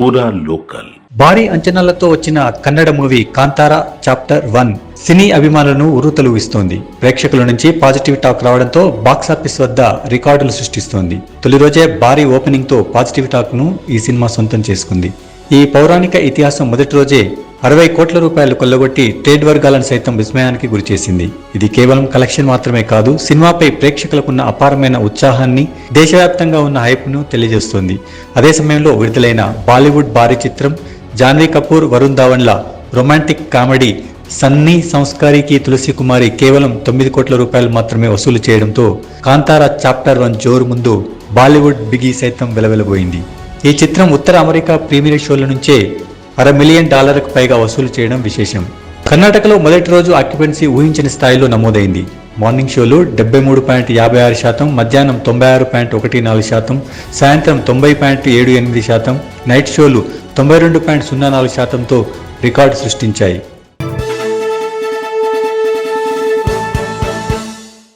పూరా లోకల్ భారీ అంచనాలతో వచ్చిన Kannada movie Kantara chapter one సినీ అభిమానులను ఉరుతలు ఇస్తోంది ప్రేక్షకుల నుంచి పాజిటివ్ టాక్ రావడంతో బాక్సాఫీస్ వద్ద రికార్డులు సృష్టిస్తోంది. తొలి రోజే భారీ ఓపెనింగ్తో పాజిటివ్ టాక్ను ఈ సినిమా సొంతం చేసుకుంది. ఈ పౌరాణిక ఇతిహాసం మొదటి రోజే అరవై కోట్ల రూపాయలు కొల్లగొట్టి ట్రేడ్ వర్గాలను సైతం విస్మయానికి గురిచేసింది. ఇది కేవలం కలెక్షన్ మాత్రమే కాదు సినిమాపై ప్రేక్షకులకున్న అపారమైన ఉత్సాహాన్ని దేశవ్యాప్తంగా ఉన్న హైప్ను తెలియజేస్తోంది. అదే సమయంలో విడుదలైన బాలీవుడ్ భారీ చిత్రం జాన్వీ కపూర్ వరుణ్ ధావన్ల రొమాంటిక్ కామెడీ సన్నీ సంస్కారికి తులసి కుమారి కేవలం తొమ్మిది కోట్ల రూపాయలు మాత్రమే వసూలు చేయడంతో కాంతారా చాప్టర్ వన్ జోరు ముందు బాలీవుడ్ బిగి సైతం వెలవెలబోయింది. ఈ చిత్రం ఉత్తర అమెరికా ప్రీమియర్ షోల నుంచే అర మిలియన్ డాలర్కు పైగా వసూలు చేయడం విశేషం. కర్ణాటకలో మొదటి రోజు ఆక్యుపెన్సీ ఊహించని స్థాయిలో నమోదైంది. మార్నింగ్ షోలు డెబ్బై మూడు పాయింట్ యాభై ఆరు శాతం మధ్యాహ్నం తొంభై ఆరు పాయింట్ ఒకటి నాలుగు శాతం సాయంత్రం తొంభై పాయింట్ ఏడు ఎనిమిది శాతం నైట్ షోలు తొంభై రెండు పాయింట్ సున్నా నాలుగు శాతంతో రికార్డు సృష్టించాయి.